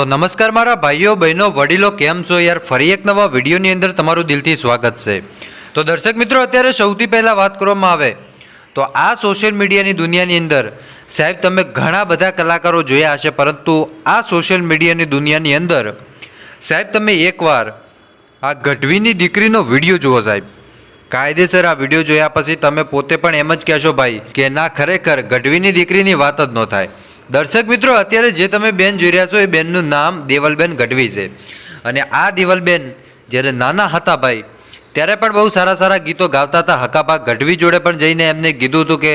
તો નમસ્કાર મારા ભાઈઓ, બહેનો, વડીલો, કેમ છો યાર? ફરી એક નવા વિડીયોની અંદર તમારું દિલથી સ્વાગત છે. તો દર્શક મિત્રો, અત્યારે સૌથી પહેલાં વાત કરવામાં આવે તો આ સોશિયલ મીડિયાની દુનિયાની અંદર સાહેબ, તમે ઘણા બધા કલાકારો જોયા હશે, પરંતુ આ સોશિયલ મીડિયાની દુનિયાની અંદર સાહેબ, તમે એકવાર આ ગઢવીની દીકરીનો વીડિયો જુઓ સાહેબ. કાયદેસર આ વીડિયો જોયા પછી તમે પોતે પણ એમ જ કહેશો ભાઈ કે ના, ખરેખર ગઢવીની દીકરીની વાત જ ન થાય. દર્શક મિત્રો, અત્યારે જે તમે બેન જોઈ રહ્યા છો એ બેનનું નામ દેવલબેન ગઢવી છે. અને આ દેવલબેન જ્યારે નાના હતા ભાઈ, ત્યારે પણ બહુ સારા સારા ગીતો ગાતા હતા. હકાબા ગઢવી જોડે પણ જઈને એમને કીધું હતું કે,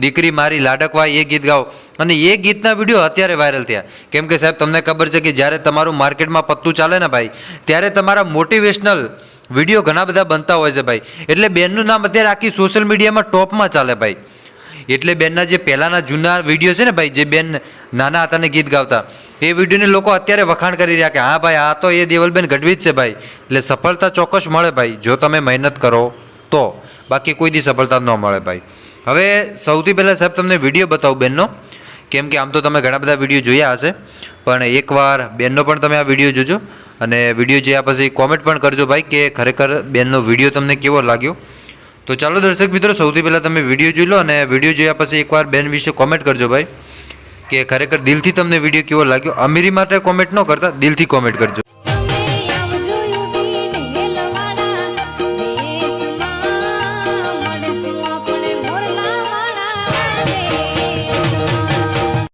દીકરી મારી લાડકવાય, એ ગીત ગાઓ. અને એ ગીતના વીડિયો અત્યારે વાયરલ થયા. કેમ કે સાહેબ, તમને ખબર છે કે જ્યારે તમારું માર્કેટમાં પત્તું ચાલે ને ભાઈ, ત્યારે તમારા મોટિવેશનલ વીડિયો ઘણા બધા બનતા હોય છે ભાઈ. એટલે બેનનું નામ અત્યારે આખી સોશિયલ મીડિયામાં ટોપમાં ચાલે ભાઈ. એટલે બેનના જે પહેલાંના જૂના વીડિયો છે ને ભાઈ, જે બેન નાના હતા ને ગીત ગાવતા, એ વિડીયોને લોકો અત્યારે વખાણ કરી રહ્યા કે, હા ભાઈ, આ તો એ દેવલબેન ગઢવી જ છે ભાઈ. એટલે સફળતા ચોક્કસ મળે ભાઈ, જો તમે મહેનત કરો તો. બાકી કોઈ દી સફળતા ન મળે ભાઈ. હવે સૌથી પહેલાં સાહેબ તમને વીડિયો બતાવું બેનનો. કેમ કે આમ તો તમે ઘણા બધા વીડિયો જોયા હશે. પણ એકવાર બેનનો પણ તમે આ વીડિયો જોજો. અને વીડિયો જોયા પછી કોમેન્ટ પણ કરજો ભાઈ કે ખરેખર બેનનો વીડિયો તમને કેવો લાગ્યો? તો ચાલો દર્શક મિત્રો, સૌથી પહેલાં તમે વીડિયો જોઈ લો અને વીડિયો જોયા પછી એકવાર બેન વિશે કોમેન્ટ કરજો ભાઈ, કે ખરેખર દિલથી તમને વીડિયો કેવો લાગ્યો? અમીરી માટે કોમેન્ટ ન કરતા, દિલથી કોમેન્ટ કરજો.